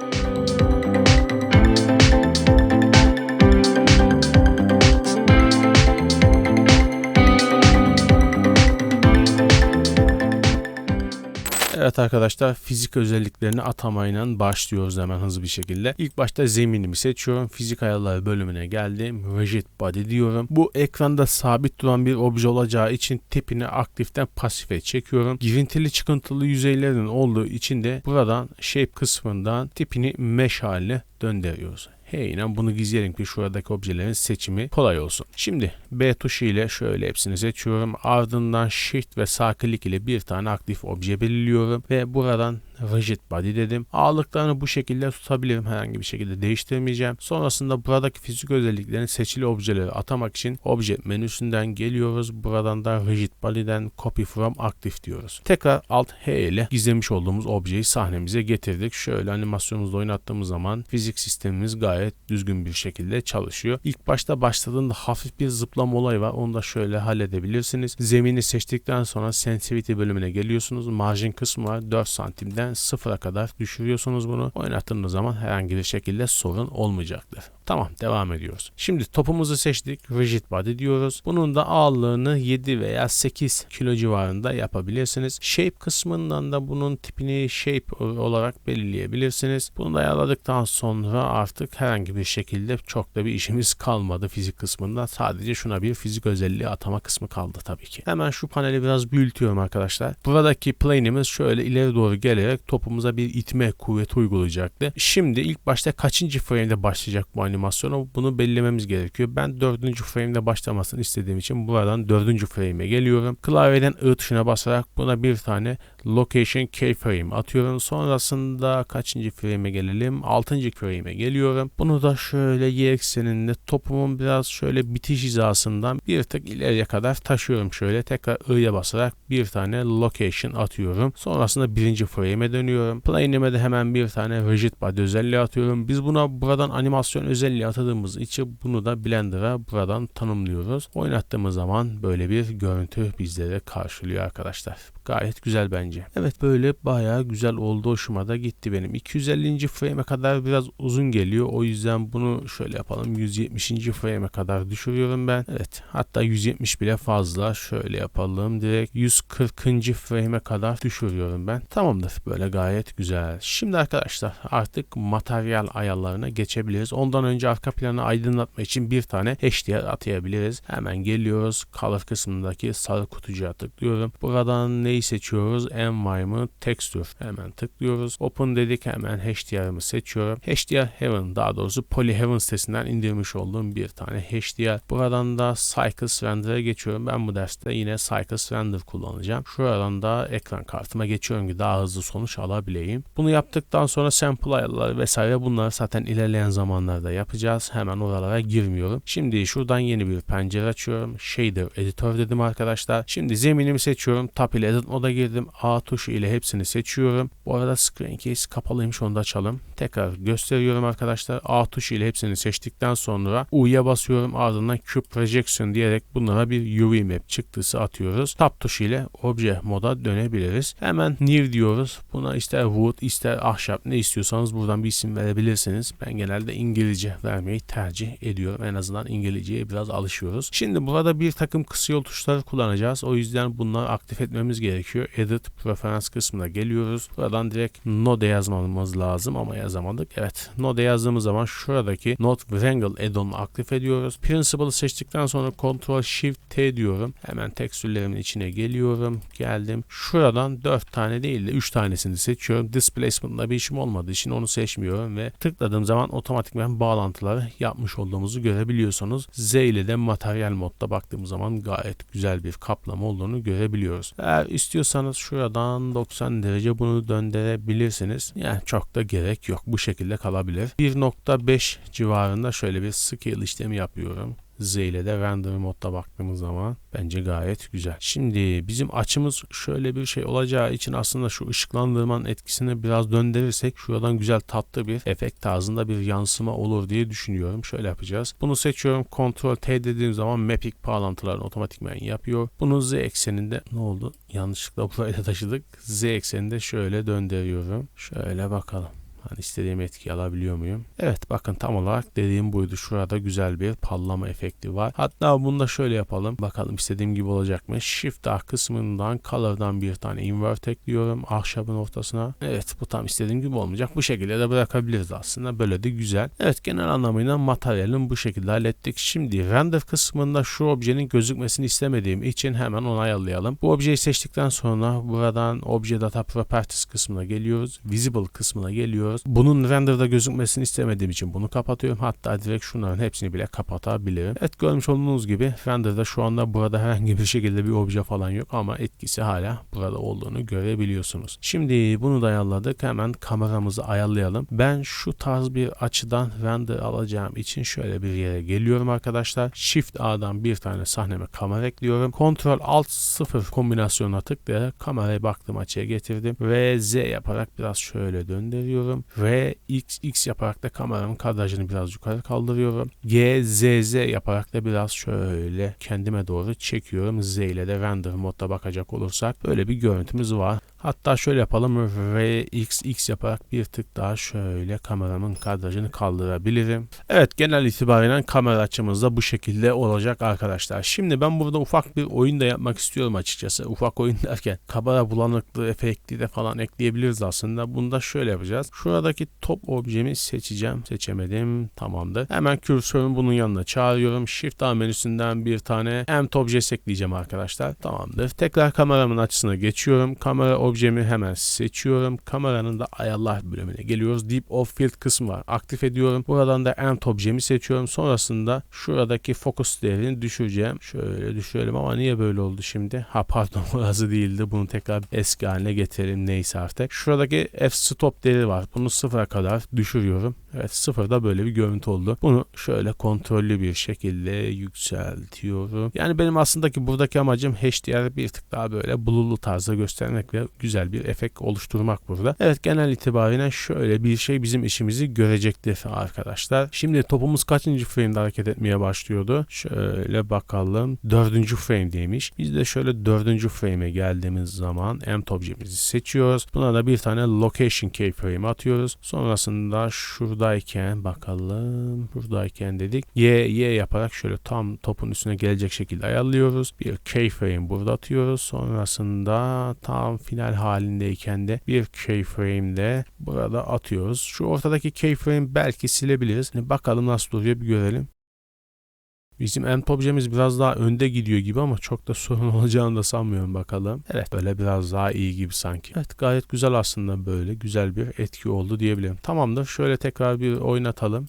you Evet arkadaşlar fizik özelliklerini atamayla başlıyoruz hemen hızlı bir şekilde. İlk başta zeminimi seçiyorum. Fizik ayarları bölümüne geldim. Rigid body diyorum. Bu ekranda sabit duran bir obje olacağı için tipini aktiften pasife çekiyorum. Girintili çıkıntılı yüzeylerin olduğu için de buradan shape kısmından tipini mesh haline döndürüyoruz. Hey bunu gizleyelim ki şuradaki objelerin seçimi kolay olsun. Şimdi B tuşu ile şöyle hepsini seçiyorum. Ardından Shift ve sağ klik ile bir tane aktif obje belirliyorum ve buradan rigid body dedim. Ağırlıklarını bu şekilde tutabilirim. Herhangi bir şekilde değiştirmeyeceğim. Sonrasında buradaki fizik özelliklerini seçili objeleri atamak için obje menüsünden geliyoruz. Buradan da rigid body'den copy from active diyoruz. Tekrar alt H ile gizlemiş olduğumuz objeyi sahnemize getirdik. Şöyle animasyonumuzda oynattığımız zaman fizik sistemimiz gayet düzgün bir şekilde çalışıyor. İlk başta başladığında hafif bir zıplama olayı var. Onu da şöyle halledebilirsiniz. Zemini seçtikten sonra sensitivity bölümüne geliyorsunuz. Margin kısmı var. 4 santimden sıfıra kadar düşürüyorsunuz bunu. Oynattığınız zaman herhangi bir şekilde sorun olmayacaktır. Tamam devam ediyoruz. Şimdi topumuzu seçtik. Rigid body diyoruz. Bunun da ağırlığını 7 veya 8 kilo civarında yapabilirsiniz. Shape kısmından da bunun tipini shape olarak belirleyebilirsiniz. Bunu da ayarladıktan sonra artık herhangi bir şekilde çok da bir işimiz kalmadı fizik kısmında. Sadece şuna bir fizik özelliği atama kısmı kaldı tabii ki. Hemen şu paneli biraz büyütüyorum arkadaşlar. Buradaki plane'imiz şöyle ileri doğru gelerek topumuza bir itme kuvveti uygulayacaktı. Şimdi ilk başta kaçıncı frame'de başlayacak bu animasyonu bunu belirlememiz gerekiyor. Ben dördüncü frame'de başlamasını istediğim için buradan dördüncü frame'e geliyorum. Klavyeden I tuşuna basarak buna bir tane location keyframe atıyorum. Sonrasında kaçıncı frame'e gelelim? 6. frame'e geliyorum. Bunu da şöyle y ekseninde topumun biraz şöyle bitiş hizasından bir tık ileriye kadar taşıyorum şöyle. Tekrar I'ye basarak bir tane location atıyorum. Sonrasında birinci frame'e dönüyorum. Plane'ime de hemen bir tane rigid body özelliği atıyorum. Biz buna buradan animasyon özelliği atadığımız için bunu da Blender'a buradan tanımlıyoruz. Oynattığımız zaman böyle bir görüntü bizlere karşılıyor arkadaşlar. Gayet güzel bence. Evet böyle bayağı güzel oldu. Hoşuma da gitti benim. 250. frame'e kadar biraz uzun geliyor. O yüzden bunu şöyle yapalım. 170. frame'e kadar düşürüyorum ben. Evet hatta 170 bile fazla. Şöyle yapalım. Direkt 140. frame'e kadar düşürüyorum ben. Tamamdır. Böyle gayet güzel. Şimdi arkadaşlar artık materyal ayarlarına geçebiliriz. Ondan önce arka planı aydınlatma için bir tane HDR atayabiliriz. Hemen geliyoruz. Color kısmındaki sarı kutucuğa tıklıyorum. Buradan neyi seçiyoruz? Environment Texture. Hemen tıklıyoruz. Open dedik. Hemen HDR'ımı seçiyorum. HDR Heaven daha doğrusu Poly Heaven sitesinden indirmiş olduğum bir tane HDR. Buradan da Cycles Render'a geçiyorum. Ben bu derste yine Cycles Render kullanacağım. Şuradan da ekran kartıma geçiyorum ki daha hızlı sonuç alabileyim. Bunu yaptıktan sonra sample ayarları vesaire bunları zaten ilerleyen zamanlarda yapacağız. Hemen oralara girmiyorum. Şimdi şuradan yeni bir pencere açıyorum. Shader Editor dedim arkadaşlar. Şimdi zeminimi seçiyorum. Tab ile Edit moda girdim. A tuşu ile hepsini seçiyorum. Bu arada Screen Case kapalıymış onu da açalım. Tekrar gösteriyorum arkadaşlar. A tuşu ile hepsini seçtikten sonra U'ya basıyorum. Ardından Cube Projection diyerek bunlara bir UV Map çıktısı atıyoruz. Tab tuşu ile obje moda dönebiliriz. Hemen New diyoruz. Buna ister wood ister ahşap ne istiyorsanız buradan bir isim verebilirsiniz. Ben genelde İngilizce vermeyi tercih ediyorum. En azından İngilizceye biraz alışıyoruz. Şimdi burada bir takım kısa yol tuşları kullanacağız. O yüzden bunları aktif etmemiz gerekiyor. Edit Preference kısmına geliyoruz. Buradan direkt Node yazmamız lazım ama yazamadık. Evet Node yazdığımız zaman şuradaki Node Wrangle add-on'u aktif ediyoruz. Principle'ı seçtikten sonra Ctrl Shift T diyorum. Hemen tekstürlerimin içine geliyorum. Geldim. Şuradan 4 tane değil de 3 tanesini seçiyorum. Displacement'la bir işim olmadığı için onu seçmiyorum ve tıkladığım zaman otomatikman bağlantıları yapmış olduğumuzu görebiliyorsunuz. Z ile de materyal modda baktığımız zaman gayet güzel bir kaplama olduğunu görebiliyoruz. Eğer istiyorsanız şuradan 90 derece bunu döndürebilirsiniz. Yani çok da gerek yok. Bu şekilde kalabilir. 1.5 civarında şöyle bir scale işlemi yapıyorum. Z ile de render modda baktığımız zaman bence gayet güzel. Şimdi bizim açımız şöyle bir şey olacağı için aslında şu ışıklandırmanın etkisini biraz döndürürsek şuradan güzel tatlı bir efekt tarzında bir yansıma olur diye düşünüyorum. Şöyle yapacağız. Bunu seçiyorum. Ctrl T dediğim zaman mapping bağlantılarını otomatikman yapıyor. Bunu Z ekseninde ne oldu? Yanlışlıkla buraya taşıdık. Z ekseninde şöyle döndürüyorum. Şöyle bakalım. Hani istediğim etkiyi alabiliyor muyum? Evet bakın tam olarak dediğim buydu. Şurada güzel bir pallama efekti var. Hatta bunu da şöyle yapalım. Bakalım istediğim gibi olacak mı? Shift A kısmından color'dan bir tane invert ekliyorum ahşabın ortasına. Evet bu tam istediğim gibi olmayacak. Bu şekilde de bırakabiliriz aslında. Böyle de güzel. Evet genel anlamıyla materyalin bu şekilde hallettik. Şimdi render kısmında şu objenin gözükmesini istemediğim için hemen onu ayarlayalım. Bu objeyi seçtikten sonra buradan obje data properties kısmına geliyoruz. Visible kısmına geliyoruz. Bunun renderda gözükmesini istemediğim için bunu kapatıyorum. Hatta direkt şunların hepsini bile kapatabilirim. Evet görmüş olduğunuz gibi renderda şu anda burada herhangi bir şekilde bir obje falan yok ama etkisi hala burada olduğunu görebiliyorsunuz. Şimdi bunu da ayarladık. Hemen kameramızı ayarlayalım. Ben şu tarz bir açıdan render alacağım için şöyle bir yere geliyorum arkadaşlar. Shift A'dan bir tane sahneme kamera ekliyorum. Ctrl Alt 0 kombinasyonuna tıklayarak kamerayı baktığım açıya getirdim. ve Z yaparak biraz şöyle döndürüyorum. Ve X X yaparak da kameranın kadrajını biraz yukarı kaldırıyorum. G Z Z yaparak da biraz şöyle kendime doğru çekiyorum. Z ile de render modda bakacak olursak böyle bir görüntümüz var. Hatta şöyle yapalım. RXX yaparak bir tık daha şöyle kameramın kadrajını kaldırabilirim. Evet genel itibariyle kamera açımız da bu şekilde olacak arkadaşlar. Şimdi ben burada ufak bir oyun da yapmak istiyorum açıkçası. Ufak oyun derken kamera bulanıklığı efekti de falan ekleyebiliriz aslında. Bunu da şöyle yapacağız. Şuradaki top objemi seçeceğim. Seçemedim. Tamamdır. Hemen kürsörümü bunun yanına çağırıyorum. Shift A menüsünden bir tane Empt objesi ekleyeceğim arkadaşlar. Tamamdır. Tekrar kameramın açısına geçiyorum. Kamera objemi hemen seçiyorum. Kameranın da ayarlar bölümüne geliyoruz. Deep of Field kısmı var. Aktif ediyorum. Buradan da Empt objemi seçiyorum. Sonrasında şuradaki fokus değerini düşüreceğim. Şöyle düşürelim ama niye böyle oldu şimdi? Ha pardon burası değildi. Bunu tekrar eski haline getirelim neyse artık. Şuradaki f-stop değeri var. Bunu sıfıra kadar düşürüyorum. Evet sıfırda böyle bir görüntü oldu. Bunu şöyle kontrollü bir şekilde yükseltiyorum. Yani benim aslında ki buradaki amacım HDR bir tık daha böyle bululu tarzda göstermek ve güzel bir efekt oluşturmak burada. Evet genel itibariyle şöyle bir şey bizim işimizi görecektir arkadaşlar. Şimdi topumuz kaçıncı frame'de hareket etmeye başlıyordu? Şöyle bakalım. Dördüncü frame'deymiş. Biz de şöyle dördüncü frame'e geldiğimiz zaman empt objemizi seçiyoruz. Buna da bir tane location keyframe atıyoruz. Sonrasında şuradayken bakalım. Buradayken dedik. Y, Y yaparak şöyle tam topun üstüne gelecek şekilde ayarlıyoruz. Bir keyframe burada atıyoruz. Sonrasında tam final halindeyken de bir keyframe de burada atıyoruz. Şu ortadaki keyframe belki silebiliriz. Hani bakalım nasıl duruyor bir görelim. Bizim end objemiz biraz daha önde gidiyor gibi ama çok da sorun olacağını da sanmıyorum bakalım. Evet böyle biraz daha iyi gibi sanki. Evet gayet güzel aslında böyle güzel bir etki oldu diyebilirim. Tamamdır şöyle tekrar bir oynatalım.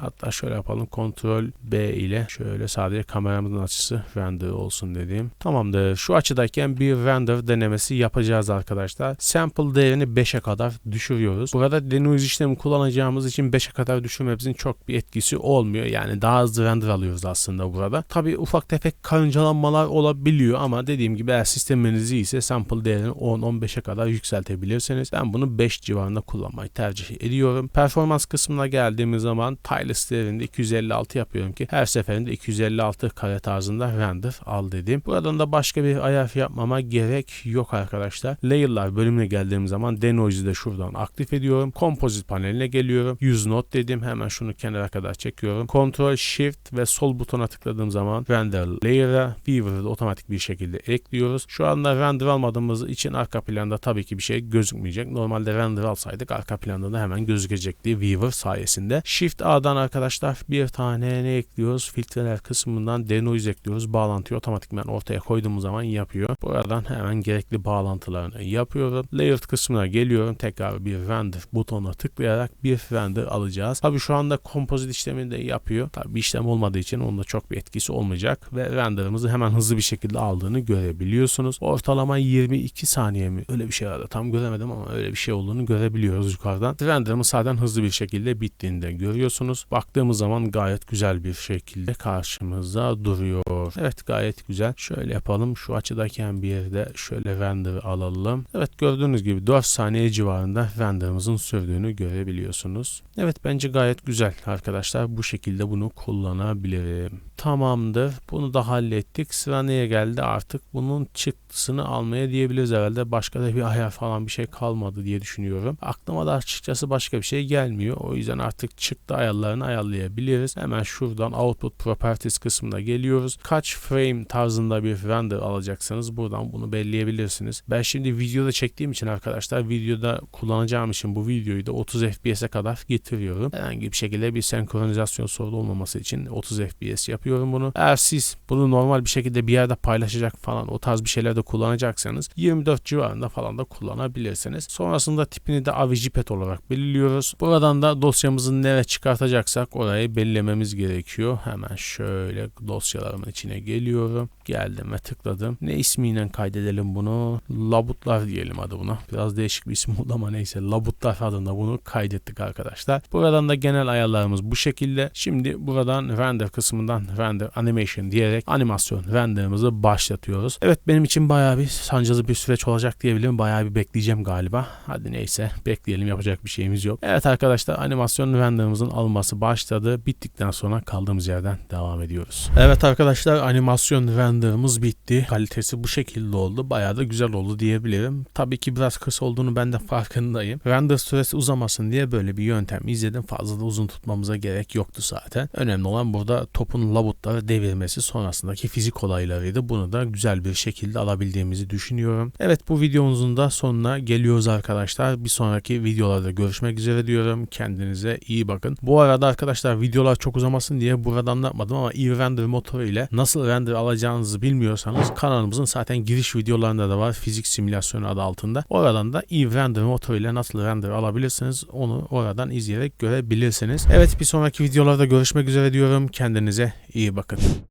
Hatta şöyle yapalım. Ctrl B ile şöyle sadece kameramızın açısı render olsun dediğim. Tamamdır. Şu açıdayken bir render denemesi yapacağız arkadaşlar. Sample değerini 5'e kadar düşürüyoruz. Burada denoise işlemi kullanacağımız için 5'e kadar düşürmemizin çok bir etkisi olmuyor. Yani daha hızlı render alıyoruz aslında burada. Tabi ufak tefek karıncalanmalar olabiliyor ama dediğim gibi eğer sisteminiz iyiyse sample değerini 10-15'e kadar yükseltebilirsiniz. Ben bunu 5 civarında kullanmayı tercih ediyorum. Performans kısmına geldiğimiz zaman listlerinde 256 yapıyorum ki her seferinde 256 kare tarzında render al dedim. Buradan da başka bir ayar yapmama gerek yok arkadaşlar. Layer'lar bölümüne geldiğim zaman denoise'i de şuradan aktif ediyorum. Composite paneline geliyorum. Use node dedim. Hemen şunu kenara kadar çekiyorum. Ctrl Shift ve sol butona tıkladığım zaman render layer'a Weaver'ı otomatik bir şekilde ekliyoruz. Şu anda render almadığımız için arka planda tabii ki bir şey gözükmeyecek. Normalde render alsaydık arka planda da hemen gözükecekti Weaver sayesinde. Shift A'dan arkadaşlar bir tane ne ekliyoruz? Filtreler kısmından denoise ekliyoruz. Bağlantıyı otomatikman ortaya koyduğumuz zaman yapıyor. Buradan hemen gerekli bağlantılarını yapıyorum. Layered kısmına geliyorum. Tekrar bir render butonuna tıklayarak bir render alacağız. Tabi şu anda kompozit işlemini de yapıyor. Tabi bir işlem olmadığı için onda çok bir etkisi olmayacak ve renderımızı hemen hızlı bir şekilde aldığını görebiliyorsunuz. Ortalama 22 saniye mi? Öyle bir şey vardı. Tam göremedim ama öyle bir şey olduğunu görebiliyoruz yukarıdan. Renderımız zaten hızlı bir şekilde bittiğini de görüyorsunuz. Baktığımız zaman gayet güzel bir şekilde karşımızda duruyor. Evet gayet güzel. Şöyle yapalım. Şu açıdayken bir yerde şöyle render alalım. Evet gördüğünüz gibi 4 saniye civarında renderımızın sürdüğünü görebiliyorsunuz. Evet bence gayet güzel arkadaşlar. Bu şekilde bunu kullanabilirim. Tamamdır. Bunu da hallettik. Sıra neye geldi artık? Bunun çıktısını almaya diyebiliriz herhalde. Başka da bir ayar falan bir şey kalmadı diye düşünüyorum. Aklıma da açıkçası başka bir şey gelmiyor. O yüzden artık çıktı ayarlarını ayarlayabiliriz. Hemen şuradan Output Properties kısmına geliyoruz. Kaç frame tarzında bir render alacaksanız buradan bunu belirleyebilirsiniz. Ben şimdi videoda çektiğim için arkadaşlar videoda kullanacağım için bu videoyu da 30 FPS'e kadar getiriyorum. Herhangi bir şekilde bir senkronizasyon sorunu olmaması için 30 FPS yapıyorum bunu. Eğer siz bunu normal bir şekilde bir yerde paylaşacak falan o tarz bir şeyler de kullanacaksanız 24 civarında falan da kullanabilirsiniz. Sonrasında tipini de AVJPEG olarak belirliyoruz. Buradan da dosyamızı nereye çıkartacaksak orayı belirlememiz gerekiyor. Hemen şöyle dosyalarımın içine geliyorum. Geldim ve tıkladım. Ne ismiyle kaydedelim bunu? Labutlar diyelim adı buna. Biraz değişik bir isim oldu ama neyse. Labutlar adında bunu kaydettik arkadaşlar. Buradan da genel ayarlarımız bu şekilde. Şimdi buradan render kısmından render animation diyerek animasyon renderimizi başlatıyoruz. Evet benim için bayağı bir sancılı bir süreç olacak diyebilirim. Bayağı bir bekleyeceğim galiba. Hadi neyse bekleyelim yapacak bir şeyimiz yok. Evet arkadaşlar animasyon renderimizin alınması başladı. Bittikten sonra kaldığımız yerden devam ediyoruz. Evet arkadaşlar animasyon renderimiz bitti. Kalitesi bu şekilde oldu. Bayağı da güzel oldu diyebilirim. Tabii ki biraz kısa olduğunu ben de farkındayım. Render süresi uzamasın diye böyle bir yöntem izledim. Fazla da uzun tutmamıza gerek yoktu zaten. Önemli olan burada topun labutları devirmesi sonrasındaki fizik olaylarıydı. Bunu da güzel bir şekilde alabildiğimizi düşünüyorum. Evet bu videomuzun da sonuna geliyoruz arkadaşlar. Bir sonraki videolarda görüşmek üzere diyorum. Kendinize iyi bakın. Bu arada arkadaşlar videolar çok uzamasın diye burada anlatmadım ama e-render motoru ile nasıl render alacağınızı bilmiyorsanız kanalımızın zaten giriş videolarında da var. Fizik simülasyonu adı altında. Oradan da e-render motoru ile nasıl render alabilirsiniz onu oradan izleyerek görebilirsiniz. Evet bir sonraki videolarda görüşmek üzere diyorum. Kendinize iyi bakın.